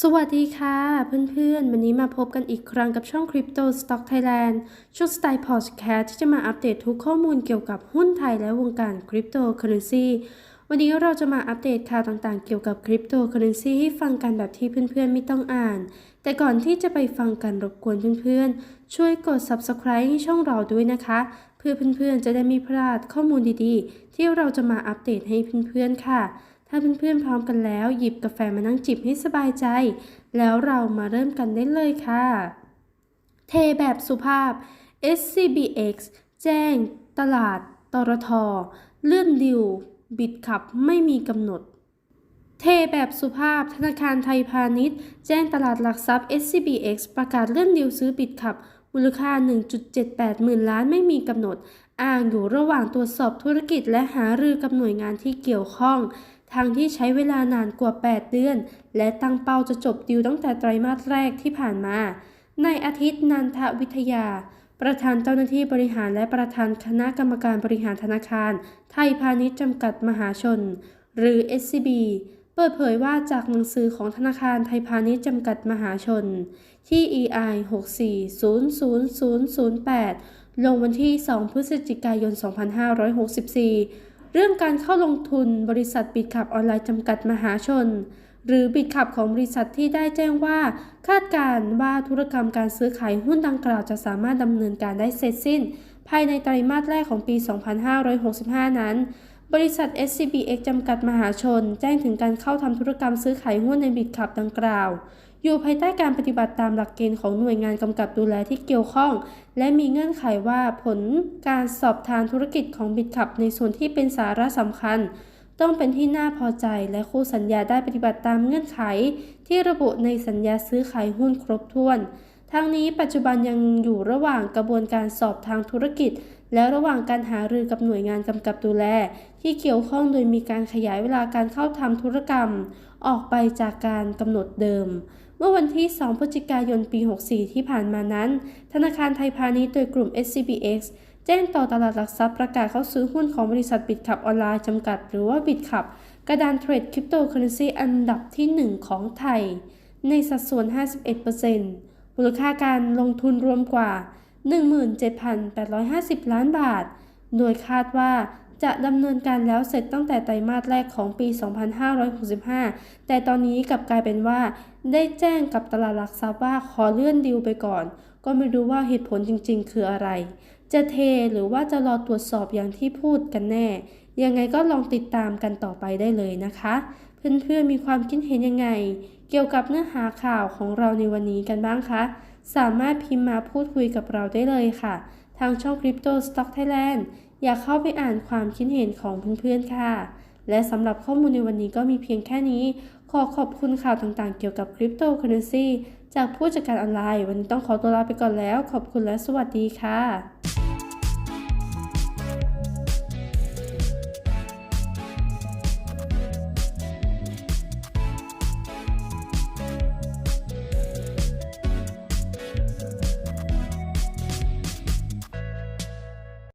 สวัสดีค่ะเพื่อนๆ วันนี้มาพบกันอีกครั้งกับช่อง Crypto Stock Thailand ช่วงสไตล์พอดแคสต์ที่จะมาอัปเดตทุกข้อมูลเกี่ยวกับหุ้นไทยและวงการคริปโตเคอเรนซีวันนี้เราจะมาอัปเดตข่าวต่างๆเกี่ยวกับคริปโตเคอเรนซีให้ฟังกันแบบที่เพื่อนๆ ไม่ต้องอ่าน แต่ก่อนที่จะไปฟังกันรบกวนเพื่อนๆ ช่วยกด Subscribe ให้ช่องเราด้วยนะคะ เพื่อเพื่อนๆ จะได้ไม่พลาดข้อมูลดีๆ ที่เราจะมาอัปเดตให้เพื่อนๆ ค่ะ ถ้าเพื่อนๆพร้อมกันแล้วหยิบกาแฟมานั่งจิบให้สบายใจ แล้วเรามาเริ่มกันได้เลยค่ะ เทแบบสุภาพ SCBX แจ้ง ตลาด ตรท เลื่อนดิว บิดขับไม่มีกำหนด เทแบบสุภาพ ธนาคารไทยพาณิชย์ แจ้งตลาดหลักทรัพย์ SCBX ประกาศเลื่อนดิวซื้อบิดขับมูลค่า 1.78 หมื่นล้านไม่มีกำหนด อ้างอยู่ระหว่างตรวจสอบธุรกิจและหารือกับหน่วยงานที่เกี่ยวข้อง ทางที่ใช้เวลานานกว่า 8 เดือน และตั้งเป้าจะจบดิวตั้งแต่ไตรมาสแรกที่ผ่านมา ในอาทิตย์นันทวิทยา ประธานเจ้าหน้าที่บริหารและประธานคณะกรรมการบริหารธนาคาร ไทยพาณิชย์จำกัดมหาชน หรือ SCB เปิดเผยว่าจากหนังสือของธนาคารไทยพาณิชย์จำกัดมหาชน ที่ EI 640008ลงวันที่ 2 พฤศจิกายน 2564 เรื่องการเข้าลงทุนบริษัทบิดขับออนไลน์จำกัดมหาชน หรือบิดขับของบริษัทที่ได้แจ้งว่า คาดการณ์ว่าธุรกรรมการซื้อขายหุ้นดังกล่าวจะสามารถดำเนินการได้เสร็จสิ้น ภายในไตรมาสแรกของปี 2565 นั้น บริษัท SCBX จำกัดมหาชน แจ้งถึงการเข้าทำธุรกรรมซื้อขายหุ้นในบิดขับดังกล่าว อยู่ภายใต้การปฏิบัติตามหลักเกณฑ์ของหน่วยงานกำกับดูแลที่เกี่ยวข้อง และมีเงื่อนไขว่าผลการสอบทานธุรกิจของบิดขับในส่วนที่เป็นสาระสำคัญ ต้องเป็นที่น่าพอใจและคู่สัญญาได้ปฏิบัติตามเงื่อนไข ที่ระบุในสัญญาซื้อขายหุ้นครบถ้วนทั้งนี้ปัจจุบันยังอยู่ระหว่างกระบวนการสอบทางธุรกิจ และระหว่างการหารือกับหน่วยงานกำกับดูแล ที่เกี่ยวข้องโดยมีการขยายเวลาการเข้าทำธุรกรรม ออกไปจากการกำหนดเดิม มื่อวันที่ 2 พฤศจิกายนปี 64 ที่ผ่านมานั้น ธนาคารไทยพาณิชย์โดยกลุ่ม SCBX แจ้งต่อตลาดหลักทรัพย์ประกาศเข้าซื้อหุ้นของบริษัทบิดขับออนไลน์จำกัด หรือว่าบิดขับกระดานเทรดคริปโตเคอเรนซีอันดับที่ 1 ของไทย ในสัดส่วน 51%มูลค่าการลงทุนรวมกว่า 17,850 ล้านบาท โดยคาดว่า จะดำเนินการแล้วเสร็จตั้งแต่ไตรมาสแรกของปี 2565 แต่ตอนนี้กลับกลายเป็นว่า ได้แจ้งกับตลาดหลักทรัพย์ว่าขอเลื่อนดิวไปก่อน ก็ไม่รู้ว่าเหตุผลจริง ๆ คืออะไร จะเทหรือว่าจะรอตรวจสอบอย่างที่พูดกันแน่ ยังไงก็ลองติดตามกันต่อไปได้เลยนะคะ เพื่อนๆมีความคิดเห็นยังไง เกี่ยวกับเนื้อหาข่าวของเราในวันนี้กันบ้างคะ สามารถพิมพ์มาพูดคุยกับเราได้เลยค่ะ ทางช่อง Crypto Stock Thailand อยากเข้าไปอ่านความคิดเห็นของเพื่อนๆค่ะ และสำหรับข้อมูลในวันนี้ก็มีเพียงแค่นี้ ขอขอบคุณข่าวต่างๆเกี่ยวกับคริปโตเคอเรนซีจากผู้จัดการออนไลน์ วันนี้ต้องขอตัวลาไปก่อนแล้ว ขอบคุณและสวัสดีค่ะ